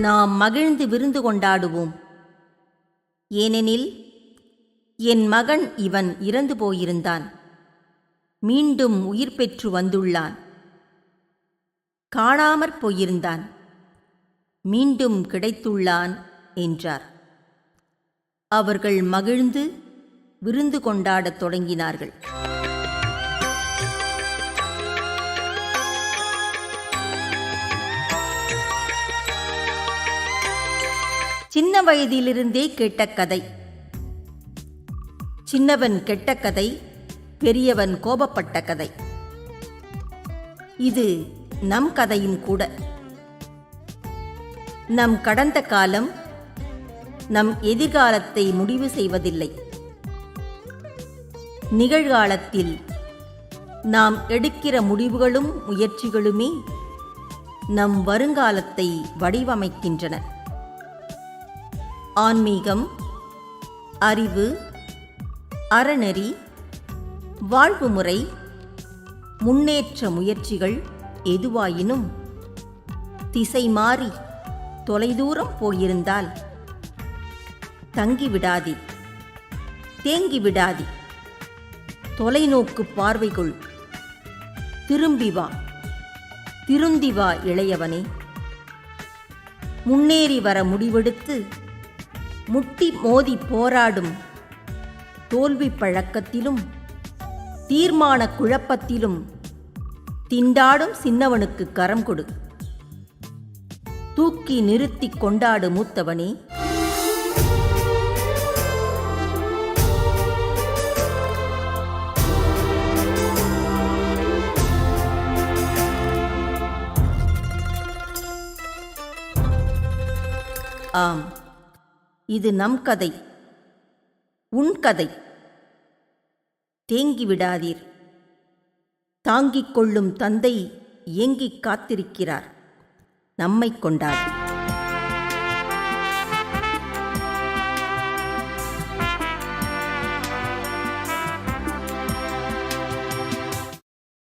நாம் மகிழ்ந்து விருந்து கொண்டாடுவோம். ஏனெனில் என் மகன் இவன் இறந்து போயிருந்தான். மீண்டும் உயிர் பெற்று வந்துள்ளான். காணாமற் போயிருந்தான். மீண்டும் கிடைத்துள்ளான் என்றார். அவர்கள் மகிழ்ந்து விருந்து கொண்டாடத் தொடங்கினார்கள். சின்ன வயதிலிருந்தே கேட்ட கதை. சின்னவன் கெட்ட கதை பெரியவன் கோபப்பட்ட கதை. இது நம் கதையும் கூட. நம் கடந்த காலம் நம் எதிர்காலத்தை முடிவு செய்வதில்லை. நிகழ்காலத்தில் நாம் எடுக்கிற முடிவுகளும் முயற்சிகளுமே நம் வருங்காலத்தை வடிவமைக்கின்றன. ஆன்மீகம் அறிவு அறநெறி வாழ்வு முறை முன்னேற்ற முயற்சிகள் எதுவாயினும் திசை மாறி தொலைதூரம் போயிருந்தால் தங்கிவிடாதே தேங்கிவிடாதே. தொலைநோக்கு பார்வைக்குள் திரும்பி வா திருந்தி வா இளையவனே. முன்னேறி வர முடிவெடுத்து முட்டி மோதி போராடும் தோல்வி பழக்கத்திலும் தீர்மான குழப்பத்திலும் திண்டாடும் சின்னவனுக்கு கரம் கொடு. தூக்கி நிறுத்திக் கொண்டாடு மூத்தவனே. ஆம். இது நம் கதை. உன் கதை. தேங்கி விடாதீர் தாங்கிக் கொள்ளும் தந்தை ஏங்கிக் காத்திருக்கிறார். நம்மைக் கொண்டார்.